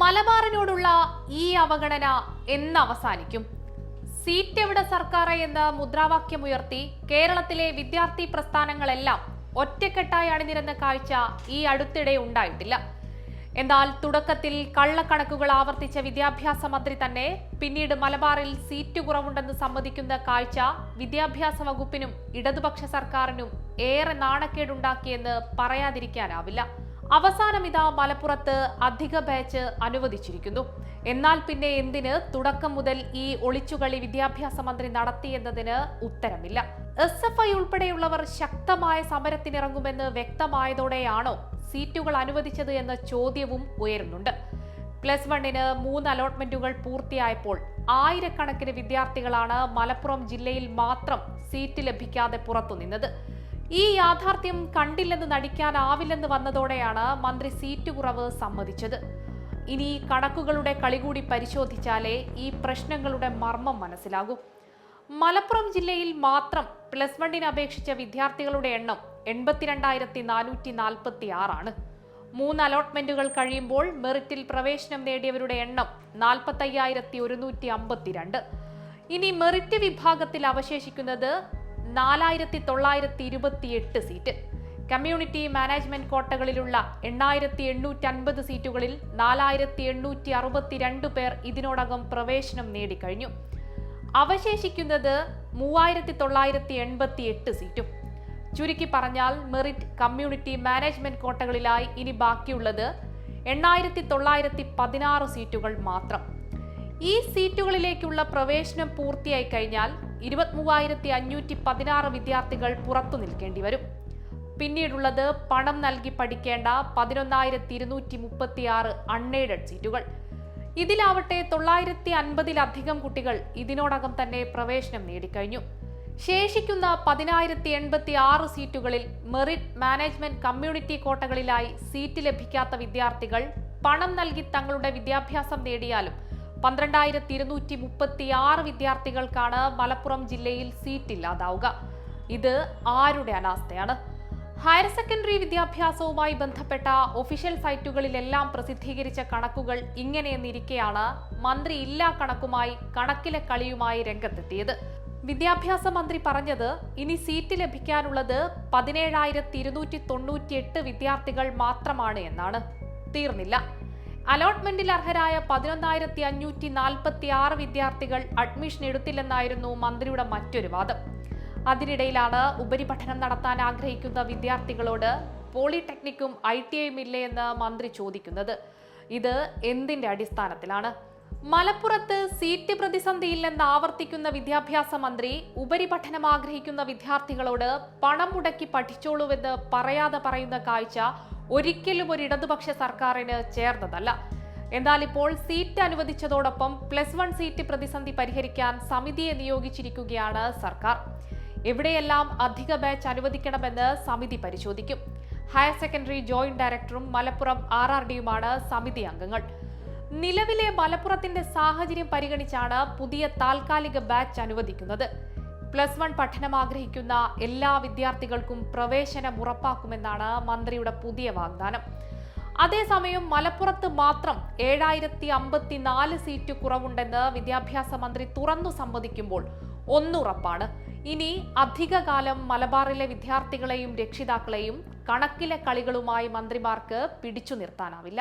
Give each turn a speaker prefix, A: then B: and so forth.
A: മലബാറിനോടുള്ള ഈ അവഗണന എന്ന് അവസാനിക്കും സീറ്റ് എവിടെ സർക്കാർ എന്ന മുദ്രാവാക്യമുയർത്തി കേരളത്തിലെ വിദ്യാർത്ഥി പ്രസ്ഥാനങ്ങളെല്ലാം ഒറ്റക്കെട്ടായി അണിനിരന്ന കാഴ്ച ഈ അടുത്തിടെ ഉണ്ടായിട്ടില്ല. എന്നാൽ തുടക്കത്തിൽ കള്ളക്കണക്കുകൾ ആവർത്തിച്ച വിദ്യാഭ്യാസ മന്ത്രി തന്നെ പിന്നീട് മലബാറിൽ സീറ്റ് കുറവുണ്ടെന്ന് സമ്മതിക്കുന്ന കാഴ്ച വിദ്യാഭ്യാസ വകുപ്പിനും ഇടതുപക്ഷ സർക്കാരിനും ഏറെ നാണക്കേടുണ്ടാക്കിയെന്ന് പറയാതിരിക്കാനാവില്ല. അവസാനം ഇതാ മലപ്പുറത്ത് അധിക ബാച്ച് അനുവദിച്ചിരിക്കുന്നു. എന്നാൽ പിന്നെ എന്തിന് തുടക്കം മുതൽ ഈ ഒളിച്ചുകളി വിദ്യാഭ്യാസ മന്ത്രി നടത്തിയെന്നതിന് ഉത്തരമില്ല. എസ് എഫ് ഐ ഉൾപ്പെടെയുള്ളവർ ശക്തമായ സമരത്തിനിറങ്ങുമെന്ന് വ്യക്തമായതോടെയാണോ സീറ്റുകൾ അനുവദിച്ചത് എന്ന ചോദ്യവും ഉയരുന്നുണ്ട്. പ്ലസ് വണ്ണിന് മൂന്ന് അലോട്ട്മെന്റുകൾ പൂർത്തിയായപ്പോൾ ആയിരക്കണക്കിന് വിദ്യാർത്ഥികളാണ് മലപ്പുറം ജില്ലയിൽ മാത്രം സീറ്റ് ലഭിക്കാതെ പുറത്തുനിന്നത്. ഈ യാഥാർത്ഥ്യം കണ്ടില്ലെന്ന് നടിക്കാനാവില്ലെന്ന് വന്നതോടെയാണ് മന്ത്രി സീറ്റ് കുറവ് സമ്മതിച്ചത്. ഇനി കണക്കുകളുടെ കളി കൂടി പരിശോധിച്ചാലേ ഈ പ്രശ്നങ്ങളുടെ മർമ്മം മനസ്സിലാകൂ. മലപ്പുറം ജില്ലയിൽ മാത്രം പ്ലസ് വണ്ണിന് അപേക്ഷിച്ച വിദ്യാർത്ഥികളുടെ എണ്ണം എൺപത്തിരണ്ടായിരത്തി നാനൂറ്റി നാൽപ്പത്തി ആറാണ് മൂന്ന് അലോട്ട്മെന്റുകൾ കഴിയുമ്പോൾ മെറിറ്റിൽ പ്രവേശനം നേടിയവരുടെ എണ്ണം നാൽപ്പത്തയ്യായിരത്തി ഒരുന്നൂറ്റി അമ്പത്തിരണ്ട് ഇനി മെറിറ്റ് വിഭാഗത്തിൽ അവശേഷിക്കുന്നത് നാലായിരത്തി തൊള്ളായിരത്തി ഇരുപത്തിയെട്ട് സീറ്റ്. കമ്മ്യൂണിറ്റി മാനേജ്മെന്റ് കോട്ടകളിലുള്ള എണ്ണായിരത്തി എണ്ണൂറ്റി അൻപത് സീറ്റുകളിൽ നാലായിരത്തി എണ്ണൂറ്റി അറുപത്തിരണ്ട് പേർ ഇതിനോടകം പ്രവേശനം നേടിക്കഴിഞ്ഞു. അവശേഷിക്കുന്നത് മൂവായിരത്തി തൊള്ളായിരത്തി എൺപത്തി എട്ട് സീറ്റും. ചുരുക്കി പറഞ്ഞാൽ മെറിറ്റ് കമ്മ്യൂണിറ്റി മാനേജ്മെന്റ് കോട്ടകളിലായി ഇനി ബാക്കിയുള്ളത് എണ്ണായിരത്തി തൊള്ളായിരത്തി പതിനാറ് സീറ്റുകൾ മാത്രം. ഈ സീറ്റുകളിലേക്കുള്ള പ്രവേശനം പൂർത്തിയായി കഴിഞ്ഞാൽ ഇരുപത്തിമൂവായിരത്തി അഞ്ഞൂറ്റി പതിനാറ് വിദ്യാർത്ഥികൾ പുറത്തു നിൽക്കേണ്ടി വരും. പിന്നീടുള്ളത് പണം നൽകി പഠിക്കേണ്ട പതിനൊന്നായിരത്തി ഇരുന്നൂറ്റി മുപ്പത്തി ആറ് അൺഎയ്ഡഡ് സീറ്റുകൾ. ഇതിലാവട്ടെ തൊള്ളായിരത്തി അൻപതിലധികം കുട്ടികൾ ഇതിനോടകം തന്നെ പ്രവേശനം നേടിക്കഴിഞ്ഞു. ശേഷിക്കുന്ന പതിനായിരത്തി എൺപത്തി ആറ് സീറ്റുകളിൽ മെറിറ്റ് മാനേജ്മെന്റ് കമ്മ്യൂണിറ്റി കോട്ടകളിലായി സീറ്റ് ലഭിക്കാത്ത വിദ്യാർത്ഥികൾ പണം നൽകി തങ്ങളുടെ വിദ്യാഭ്യാസം നേടിയാലും പന്ത്രണ്ടായിരത്തി ഇരുന്നൂറ്റി മുപ്പത്തി ആറ് വിദ്യാർത്ഥികൾക്കാണ് മലപ്പുറം ജില്ലയിൽ സീറ്റ് ഇല്ലാതാവുക. ഇത് ആരുടെ അനാസ്ഥയാണ്? ഹയർ സെക്കൻഡറി വിദ്യാഭ്യാസവുമായി ബന്ധപ്പെട്ട ഒഫീഷ്യൽ സൈറ്റുകളിലെല്ലാം പ്രസിദ്ധീകരിച്ച കണക്കുകൾ ഇങ്ങനെയെന്നിരിക്കെയാണ് മന്ത്രി ഇല്ലാ കണക്കുമായി കണക്കിലെ കളിയുമായി രംഗത്തെത്തിയത്. വിദ്യാഭ്യാസ മന്ത്രി പറഞ്ഞത് ഇനി സീറ്റ് ലഭിക്കാനുള്ളത് പതിനേഴായിരത്തി ഇരുന്നൂറ്റി തൊണ്ണൂറ്റിയെട്ട് വിദ്യാർത്ഥികൾ മാത്രമാണ് എന്നാണ്. തീർന്നില്ല. അലോട്ട്മെന്റിൽ അർഹരായ പതിനൊന്നായിരത്തി അഞ്ഞൂറ്റി നാൽപ്പത്തി ആറ് വിദ്യാർത്ഥികൾ അഡ്മിഷൻ എടുത്തില്ലെന്നായിരുന്നു മന്ത്രിയുടെ മറ്റൊരു വാദം. അതിനിടയിലാണ് ഉപരിപഠനം നടത്താൻ ആഗ്രഹിക്കുന്ന വിദ്യാർത്ഥികളോട് പോളിടെക്നിക്കും ഐ ടി ഐയും ഇല്ലേ എന്ന് മന്ത്രി ചോദിക്കുന്നത്. ഇത് എന്തിന്റെ അടിസ്ഥാനത്തിലാണ്? മലപ്പുറത്ത് സീറ്റ് പ്രതിസന്ധിയില്ലെന്ന് ആവർത്തിക്കുന്ന വിദ്യാഭ്യാസ മന്ത്രി ഉപരിപഠനം ആഗ്രഹിക്കുന്ന വിദ്യാർത്ഥികളോട് പണം മുടക്കി പഠിച്ചോളൂവെന്ന് പറയാതെ പറയുന്ന കാഴ്ച ഒരിക്കലും ഒരു ഇടതുപക്ഷ സർക്കാരിന് ചേർന്നതല്ല. എന്നാൽ ഇപ്പോൾ സീറ്റ് അനുവദിച്ചതോടൊപ്പം പ്ലസ് വൺ സീറ്റ് പ്രതിസന്ധി പരിഹരിക്കാൻ സമിതിയെ നിയോഗിച്ചിരിക്കുകയാണ് സർക്കാർ. എവിടെയെല്ലാം അധിക ബാച്ച് അനുവദിക്കണമെന്ന് സമിതി പരിശോധിക്കും. ഹയർ സെക്കൻഡറി ജോയിന്റ് ഡയറക്ടറും മലപ്പുറം ആർ ആർ ഡിയുമാണ് സമിതി അംഗങ്ങൾ. നിലവിലെ മലപ്പുറത്തിന്റെ സാഹചര്യം പരിഗണിച്ചാണ് പുതിയ താൽക്കാലിക ബാച്ച് അനുവദിക്കുന്നത്. പ്ലസ് വൺ പഠനം ആഗ്രഹിക്കുന്ന എല്ലാ വിദ്യാർത്ഥികൾക്കും പ്രവേശനം ഉറപ്പാക്കുമെന്നാണ് മന്ത്രിയുടെ പുതിയ വാഗ്ദാനം. അതേസമയം മലപ്പുറത്ത് മാത്രം ഏഴായിരത്തി അമ്പത്തിനാല് സീറ്റ് കുറവുണ്ടെന്ന് വിദ്യാഭ്യാസ മന്ത്രി തുറന്നു സമ്മതിക്കുമ്പോൾ ഒന്നുറപ്പാണ്. ഇനി അധികകാലം മലബാറിലെ വിദ്യാർത്ഥികളെയും രക്ഷിതാക്കളെയും കണക്കിലെ കളികളുമായി മന്ത്രിമാർക്ക് പിടിച്ചു നിർത്താനാവില്ല.